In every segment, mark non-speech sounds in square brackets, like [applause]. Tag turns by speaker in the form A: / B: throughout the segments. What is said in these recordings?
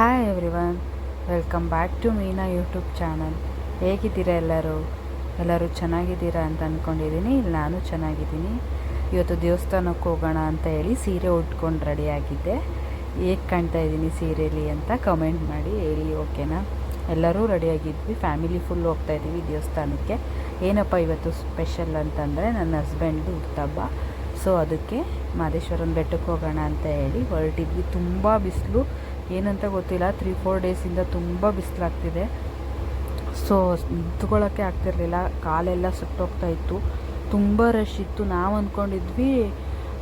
A: Hi everyone welcome back to Meena YouTube channel ಹೇಗಿದ್ದೀರಾ ಎಲ್ಲರೂ? ಎಲ್ಲರೂ ಚೆನ್ನಾಗಿದ್ದೀರಾ ಅಂತ ಅಂದ್ಕೊಂಡಿದ್ದೀನಿ ಇಲ್ಲಿ ನಾನು ಚೆನ್ನಾಗಿದ್ದೀನಿ. ಇವತ್ತು ದೇವಸ್ಥಾನಕ್ಕೆ ಹೋಗೋಣ ಅಂತ ಹೇಳಿ ಸೀರೆ ಉಟ್ಕೊಂಡು ರೆಡಿಯಾಗಿದ್ದೆ ಹೇಗೆ ಕಾಣ್ತಾ ಇದ್ದೀನಿ ಸೀರೆಯಲ್ಲಿ ಅಂತ ಕಮೆಂಟ್ ಮಾಡಿ ಹೇಳಿ ಓಕೆನಾ ಎಲ್ಲರೂ ರೆಡಿಯಾಗಿದ್ವಿ ಫ್ಯಾಮಿಲಿ ಫುಲ್ ಹೋಗ್ತಾ ಇದ್ದೀವಿ ದೇವಸ್ಥಾನಕ್ಕೆ. ಏನಪ್ಪ ಇವತ್ತು ಸ್ಪೆಷಲ್ ಅಂತಂದರೆ ನನ್ನ ಹಸ್ಬೆಂಡ್ದು ಹುಟ್ಟಬ್ಬ ಸೊ ಅದಕ್ಕೆ ಮಾದೇಶ್ವರನ ಬೆಟ್ಟಕ್ಕೆ ಹೋಗೋಣ ಅಂತ ಹೇಳಿ ಹೊರಟಿದ್ವಿ. ತುಂಬ ಬಿಸಿಲು ಏನಂತ ಗೊತ್ತಿಲ್ಲ. ತ್ರೀ ಫೋರ್ ಡೇಸಿಂದ ತುಂಬ ಬಿಸಿಲಾಗ್ತಿದೆ. ಸೊ ನಿಂತ್ಕೊಳ್ಳೋಕ್ಕೆ ಆಗ್ತಿರಲಿಲ್ಲ. ಕಾಲೆಲ್ಲ ಸುಟ್ಟೋಗ್ತಾ ಇತ್ತು. ತುಂಬ ರಶ್ ಇತ್ತು. ನಾವು ಅಂದ್ಕೊಂಡಿದ್ವಿ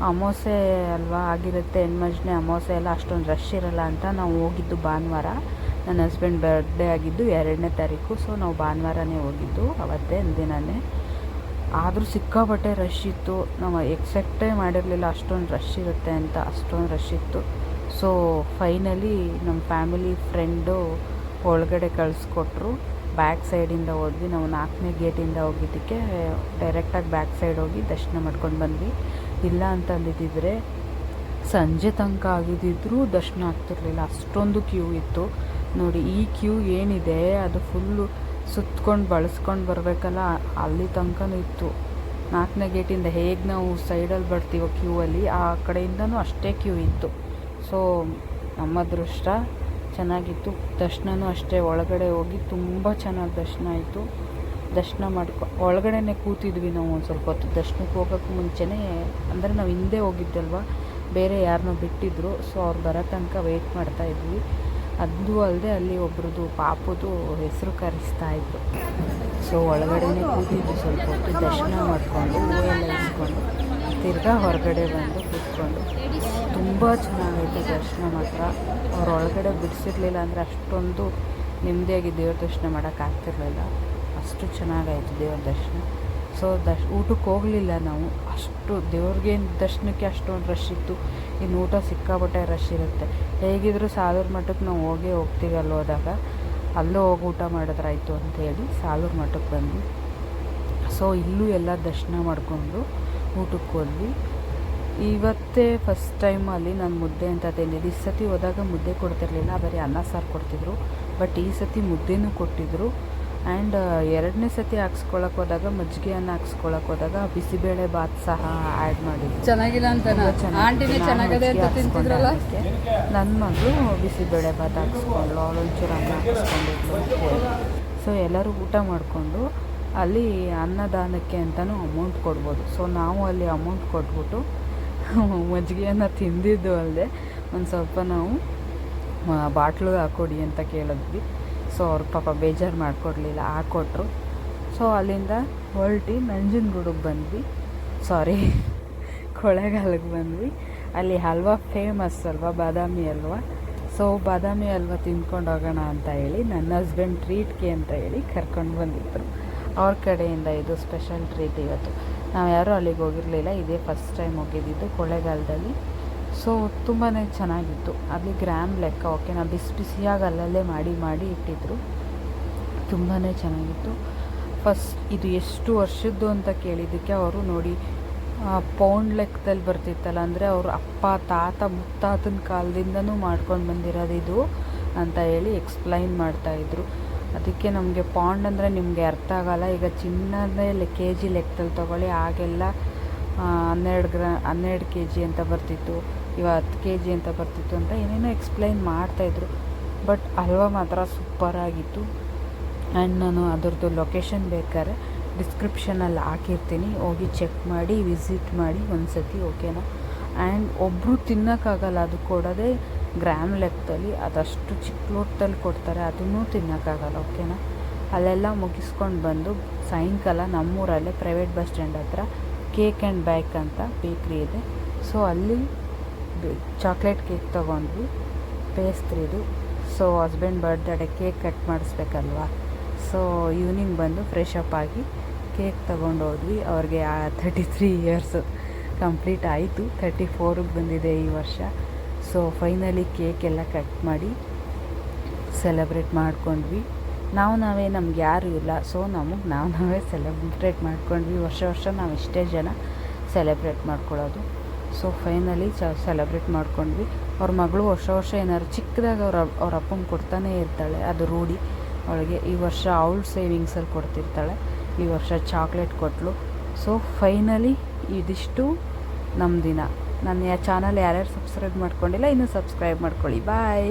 A: ಅಮಾವಾಸ್ಯೆ ಅಲ್ವಾ ಆಗಿರುತ್ತೆ, ಹೆಣ್ಮಜ್ನೆ ಅಮಾವಾಸ್ಯೆ ಎಲ್ಲ ಅಷ್ಟೊಂದು ರಶ್ ಇರಲ್ಲ ಅಂತ ನಾವು ಹೋಗಿದ್ದು ಭಾನುವಾರ. ನನ್ನ ಹಸ್ಬೆಂಡ್ ಬರ್ಡೇ ಆಗಿದ್ದು ಎರಡನೇ ತಾರೀಕು. ಸೊ ನಾವು ಭಾನುವಾರನೇ ಹೋಗಿದ್ದು, ಅವತ್ತೇ ದಿನನೇ ಆದರೂ ಸಿಕ್ಕಾಪಟ್ಟೆ ರಶ್ ಇತ್ತು. ನಾವು ಎಕ್ಸೆಕ್ಟೇ ಮಾಡಿರಲಿಲ್ಲ ಅಷ್ಟೊಂದು ರಶ್ ಇರುತ್ತೆ ಅಂತ, ಅಷ್ಟೊಂದು ರಶ್ ಇತ್ತು. ಸೊ ಫೈನಲಿ ನಮ್ಮ ಫ್ಯಾಮಿಲಿ ಫ್ರೆಂಡು ಒಳಗಡೆ ಕಳಿಸ್ಕೊಟ್ರು. ಬ್ಯಾಕ್ ಸೈಡಿಂದ ಹೋದ್ವಿ. ನಾವು ನಾಲ್ಕನೇ ಗೇಟಿಂದ ಹೋಗಿದ್ದಕ್ಕೆ ಡೈರೆಕ್ಟಾಗಿ ಬ್ಯಾಕ್ ಸೈಡ್ ಹೋಗಿ ದರ್ಶನ ಮಾಡ್ಕೊಂಡು ಬಂದ್ವಿ. ಇಲ್ಲ ಅಂತ ಅಂದಿದ್ದಿದ್ರೆ ಸಂಜೆ ತನಕ ಆಗಿದ್ದಿದ್ರೂ ದರ್ಶನ ಆಗ್ತಿರ್ಲಿಲ್ಲ. ಅಷ್ಟೊಂದು ಕ್ಯೂ ಇತ್ತು. ನೋಡಿ, ಈ ಕ್ಯೂ ಏನಿದೆ, ಅದು ಫುಲ್ಲು ಸುತ್ಕೊಂಡು ಬಳಸ್ಕೊಂಡು ಬರಬೇಕಲ್ಲ, ಅಲ್ಲಿ ತನಕನೂ ಇತ್ತು. ನಾಲ್ಕನೇ ಗೇಟಿಂದ ಹೇಗೆ ನಾವು ಸೈಡಲ್ಲಿ ಬರ್ತೀವೋ ಕ್ಯೂ ಅಲ್ಲಿ, ಆ ಕಡೆಯಿಂದನೂ ಅಷ್ಟೇ ಕ್ಯೂ ಇತ್ತು. ಸೊ, ನಮ್ಮ ಅದೃಷ್ಟ ಚೆನ್ನಾಗಿತ್ತು. ದರ್ಶನನೂ ಅಷ್ಟೇ, ಒಳಗಡೆ ಹೋಗಿ ತುಂಬ ಚೆನ್ನಾಗಿ ದರ್ಶನ ಆಯಿತು. ದರ್ಶನ ಮಾಡ್ಕೊ, ಒಳಗಡೆನೆ ಕೂತಿದ್ವಿ ನಾವು ಒಂದು ಸ್ವಲ್ಪ ಹೊತ್ತು. ದರ್ಶನಕ್ಕೆ ಹೋಗೋಕ್ಕೆ ಮುಂಚೆನೇ, ಅಂದರೆ ನಾವು ಹಿಂದೆ ಹೋಗಿದ್ದಲ್ವ, ಬೇರೆ ಯಾರನ್ನೋ ಬಿಟ್ಟಿದ್ರು, ಸೊ ಅವ್ರು ಬರೋ ತನಕ ವೆಯ್ಟ್ ಮಾಡ್ತಾಯಿದ್ವಿ ಅದು ಅಲ್ಲದೆ ಅಲ್ಲಿ ಒಬ್ರದ್ದು ಪಾಪದು ಹೆಸರು ಕರೆಸ್ತಾ ಇದ್ರು. ಸೊ ಒಳಗಡೆ ಕೂತಿದ್ವಿ ಸ್ವಲ್ಪ ಹೊತ್ತು. ದರ್ಶನ ಮಾಡಿಕೊಂಡು, ಹೂವೆಲ್ಲ ಇಸ್ಕೊಂಡು, ತಿರ್ಗಾ ಹೊರಗಡೆ ಬಂದು ಕೂತ್ಕೊಂಡು. ತುಂಬ ಚೆನ್ನಾಗೈತೆ ದರ್ಶನ ಮಾತ್ರ. ಅವ್ರು ಒಳಗಡೆ ಬಿಡಿಸಿರ್ಲಿಲ್ಲ ಅಂದರೆ ಅಷ್ಟೊಂದು ನೆಮ್ಮದಿಯಾಗಿ ದೇವ್ರ ದರ್ಶನ ಮಾಡೋಕ್ಕಾಗ್ತಿರ್ಲಿಲ್ಲ ಅಷ್ಟು ಚೆನ್ನಾಗಾಯಿತು ದೇವ್ರ ದರ್ಶನ. ಸೊ ದರ್ಶ್, ಊಟಕ್ಕೆ ಹೋಗಲಿಲ್ಲ ನಾವು. ಅಷ್ಟು ದೇವ್ರಿಗೆ ದರ್ಶನಕ್ಕೆ ಅಷ್ಟೊಂದು ರಶ್ ಇತ್ತು. ಇನ್ನು ಊಟ ಸಿಕ್ಕಾಪಟ್ಟೆ ರಶ್ ಇರುತ್ತೆ. ಹೇಗಿದ್ದರೂ ಸಾಲೂರು ಮಠಕ್ಕೆ ನಾವು ಹೋಗೇ ಹೋಗ್ತೀವಿ ಅಲ್ಲಿ ಹೋದಾಗ. ಅಲ್ಲೂ ಹೋಗಿ ಊಟ ಮಾಡಿದ್ರಾಯ್ತು ಅಂತೇಳಿ ಸಾಲೂರು ಮಠಕ್ಕೆ ಬಂದ್ವಿ. ಸೊ ಇಲ್ಲೂ ಎಲ್ಲ ದರ್ಶನ ಮಾಡಿಕೊಂಡು ಊಟಕ್ಕೆ ಹೋದ್ವಿ. ಇವತ್ತೇ ಫಸ್ಟ್ ಟೈಮ್ ಅಲ್ಲಿ ನಾನು ಮುದ್ದೆ ಅಂತ ತಿಂದಿದ್ದು. ಈ ಸತಿ ಹೋದಾಗ ಮುದ್ದೆ ಕೊಡ್ತಿರ್ಲಿಲ್ಲ ಬರೀ ಅನ್ನ ಸಾರು ಕೊಡ್ತಿದ್ರು. ಬಟ್ ಈ ಸತಿ ಮುದ್ದೆನೂ ಕೊಟ್ಟಿದ್ದರು ಆ್ಯಂಡ್ ಎರಡನೇ ಸತಿ ಹಾಕ್ಸ್ಕೊಳಕ್ಕೆ ಹೋದಾಗ ಮಜ್ಜಿಗೆ ಅನ್ನ ಹಾಕ್ಸ್ಕೊಳಕ್ಕೆ ಹೋದಾಗ ಬಿಸಿಬೇಳೆ ಬಾತ್ ಸಹ ಆ್ಯಡ್ ಮಾಡಿದ್ರು.
B: ಚೆನ್ನಾಗಿಲ್ಲ ಅಂತ
A: ನನ್ನ ಮಗಳು ಬಿಸಿಬೇಳೆ ಭಾತ್ ಹಾಕ್ಸ್ಕೊಂಡ್ಳು ಅವಳು ಒಂಚೂರು ಅನ್ನ ಹಾಕ್ಸ್ಕೊಂಡಿದ್ಲು ಸೊ ಎಲ್ಲರೂ ಊಟ ಮಾಡಿಕೊಂಡು ಅಲ್ಲಿ ಅನ್ನದಾನಕ್ಕೆ ಅಂತಲೂ ಅಮೌಂಟ್ ಕೊಡ್ಬೋದು. ಸೊ ನಾವು ಅಲ್ಲಿ ಅಮೌಂಟ್ ಕೊಟ್ಬಿಟ್ಟು [laughs] ಮಜ್ಜಿಗೆಯನ್ನು ತಿಂದಿದ್ದು ಅಲ್ಲದೆ ಒಂದು ಸ್ವಲ್ಪ ನಾವು ಬಾಟ್ಲು ಹಾಕ್ಕೊಡಿ ಅಂತ ಕೇಳಿದ್ವಿ. ಸೊ ಅವ್ರ ಪಾಪ ಬೇಜಾರು ಮಾಡಿಕೊಡ್ಲಿಲ್ಲ ಹಾಕ್ಕೊಟ್ರು ಸೊ ಅಲ್ಲಿಂದ ಹೊರಟಿ ನಂಜನಗೂಡಿಗೆ ಬಂದ್ವಿ. ಸಾರಿ [laughs] ಕೊಳ್ಳೇಗಾಲಕ್ಕೆ ಬಂದ್ವಿ. ಅಲ್ಲಿ ಹಲ್ವಾ ಫೇಮಸ್ ಅಲ್ವಾ, ಬಾದಾಮಿ ಹಲ್ವಾ? ಸೊ ಬಾದಾಮಿ ಹಲ್ವಾ ತಿಂದ್ಕೊಂಡು ಹೋಗೋಣ ಅಂತ ಹೇಳಿ, ನನ್ನ ಹಸ್ಬೆಂಡ್ ಟ್ರೀಟ್ಗೆ ಅಂತ ಹೇಳಿ ಕರ್ಕೊಂಡು ಬಂದಿದ್ದರು ಅವ್ರ ಕಡೆಯಿಂದ ಇದು ಸ್ಪೆಷಲ್ ಟ್ರೀಟ್ ಇವತ್ತು. ನಾವು ಯಾರೂ ಅಲ್ಲಿಗೆ ಹೋಗಿರಲಿಲ್ಲ. ಇದೇ ಫಸ್ಟ್ ಟೈಮ್ ಹೋಗಿದ್ದಿದ್ದು ಕೊಳೆಗಾಲದಲ್ಲಿ ಸೊ ತುಂಬಾ ಚೆನ್ನಾಗಿತ್ತು. ಅಲ್ಲಿ ಗ್ರಾಮ್ ಲೆಕ್ಕ ಓಕೆ ನಾವು ಬಿಸಿ ಬಿಸಿಯಾಗಿ ಅಲ್ಲಲ್ಲೇ ಮಾಡಿ ಮಾಡಿ ಇಟ್ಟಿದ್ರು. ತುಂಬಾ ಚೆನ್ನಾಗಿತ್ತು. ಫಸ್ಟ್ ಇದು ಎಷ್ಟು ವರ್ಷದ್ದು ಅಂತ ಕೇಳಿದ್ದಕ್ಕೆ ಅವರು ನೋಡಿ ಪೌಂಡ್ ಲೆಕ್ಕದಲ್ಲಿ ಬರ್ತಿತ್ತಲ್ಲ, ಅಂದರೆ ಅವರು ಅಪ್ಪ, ತಾತ, ಮುತ್ತಾತನ ಕಾಲದಿಂದನೂ ಮಾಡ್ಕೊಂಡು ಬಂದಿರೋದು ಇದು ಅಂತ ಹೇಳಿ ಎಕ್ಸ್ಪ್ಲೈನ್ ಮಾಡ್ತಾಯಿದ್ರು ಅದಕ್ಕೆ ನಮಗೆ ಪಾಂಡ್ ಅಂದರೆ ನಿಮಗೆ ಅರ್ಥ ಆಗಲ್ಲ. ಈಗ ಚಿನ್ನದೇ ಕೆ ಜಿ ಲೆಕ್ಕದಲ್ಲಿ ತೊಗೊಳ್ಳಿ. ಆಗೆಲ್ಲ ಹನ್ನೆರಡು ಗ್ರಾ, ಹನ್ನೆರಡು ಕೆ ಜಿ ಅಂತ ಬರ್ತಿತ್ತು. ಇವಾಗ ಹತ್ತು ಕೆ ಜಿ ಅಂತ ಬರ್ತಿತ್ತು ಅಂತ ಏನೇನೋ ಎಕ್ಸ್ಪ್ಲೈನ್ ಮಾಡ್ತಾಯಿದ್ರು ಬಟ್ ಹಲ್ವಾ ಮಾತ್ರ ಸೂಪರಾಗಿತ್ತು ಆ್ಯಂಡ್ ನಾನು ಅದರದ್ದು ಲೊಕೇಶನ್ ಬೇಕಾದ್ರೆ ಡಿಸ್ಕ್ರಿಪ್ಷನಲ್ಲಿ ಹಾಕಿರ್ತೀನಿ. ಹೋಗಿ ಚೆಕ್ ಮಾಡಿ ವಿಸಿಟ್ ಮಾಡಿ ಒಂದು ಸತಿ ಓಕೆನಾ ಆ್ಯಂಡ್ ಒಬ್ಬರು ತಿನ್ನೋಕ್ಕಾಗಲ್ಲ, ಅದು ಕೊಡೋದೇ ಗ್ರಾಮ್ ಲೆಕ್ಕದಲ್ಲಿ ಅದಷ್ಟು ಚಿಕ್ಕ ಲೋಟದಲ್ಲಿ ಕೊಡ್ತಾರೆ, ಅದನ್ನೂ ತಿನ್ನೋಕ್ಕಾಗಲ್ಲ ಓಕೆನಾ ಅಲ್ಲೆಲ್ಲ ಮುಗಿಸ್ಕೊಂಡು ಬಂದು ಸಾಯಂಕಾಲ ನಮ್ಮೂರಲ್ಲೇ ಪ್ರೈವೇಟ್ ಬಸ್ ಸ್ಟ್ಯಾಂಡ್ ಹತ್ರ ಕೇಕ್ ಆ್ಯಂಡ್ ಬ್ಯಾಕ್ ಅಂತ ಬೇಕ್ರಿ ಇದೆ. ಸೊ ಅಲ್ಲಿ ಚಾಕ್ಲೇಟ್ ಕೇಕ್ ತೊಗೊಂಡ್ವಿ ಪೇಸ್ತ್ರಿದು so husband birthday cake cut ಮಾಡಿಸ್ಬೇಕಲ್ವಾ? So evening ಬಂದು ಫ್ರೆಶ್ ಅಪ್ ಆಗಿ ಕೇಕ್ ತೊಗೊಂಡು ಹೋದ್ವಿ. ಅವ್ರಿಗೆ ತರ್ಟಿ ತ್ರೀ ಇಯರ್ಸು ಕಂಪ್ಲೀಟ್ ಆಯಿತು. ತರ್ಟಿ ಫೋರಿಗೆ ಬಂದಿದೆ ಈ ವರ್ಷ. ಸೊ ಫೈನಲಿ ಕೇಕ್ ಎಲ್ಲ ಕಟ್ ಮಾಡಿ ಸೆಲೆಬ್ರೇಟ್ ಮಾಡ್ಕೊಂಡ್ವಿ. ನಾವು ನಾವೇ, ನಮ್ಗೆ ಯಾರು ಇಲ್ಲ. ಸೊ ನಮಗೆ ನಾವು ನಾವೇ ಸೆಲೆಬ್ರೇಟ್ ಮಾಡ್ಕೊಂಡ್ವಿ. ವರ್ಷ ವರ್ಷ ನಾವು ಇಷ್ಟೇ ಜನ ಸೆಲೆಬ್ರೇಟ್ ಮಾಡ್ಕೊಳ್ಳೋದು. ಸೊ ಫೈನಲಿ ಸೆಲೆಬ್ರೇಟ್ ಮಾಡ್ಕೊಂಡ್ವಿ. ಅವ್ರ ಮಗಳು ವರ್ಷ ವರ್ಷ ಏನಾದ್ರು ಚಿಕ್ಕದಾಗ ಅವ್ರ ಅವ್ರ ಅಪ್ಪಂಗೆ ಕೊಡ್ತಾನೇ ಇರ್ತಾಳೆ. ಅದು ರೂಢಿ. ಅವಳಿಗೆ ಈ ವರ್ಷ ಅವಳು ಸೇವಿಂಗ್ಸಲ್ಲಿ ಕೊಡ್ತಿರ್ತಾಳೆ. ಈ ವರ್ಷ ಚಾಕ್ಲೇಟ್ ಕೊಟ್ಟಳು ಸೊ ಫೈನಲಿ ಇದಿಷ್ಟು ನಮ್ಮ ದಿನ. ನನ್ನ ಚಾನಲ್ ಯಾರ್ಯಾರು ಸಬ್ಸ್ಕ್ರೈಬ್ ಮಾಡ್ಕೊಂಡಿಲ್ಲ ಇನ್ನೂ ಸಬ್ಸ್ಕ್ರೈಬ್ ಮಾಡ್ಕೊಳ್ಳಿ. ಬಾಯ್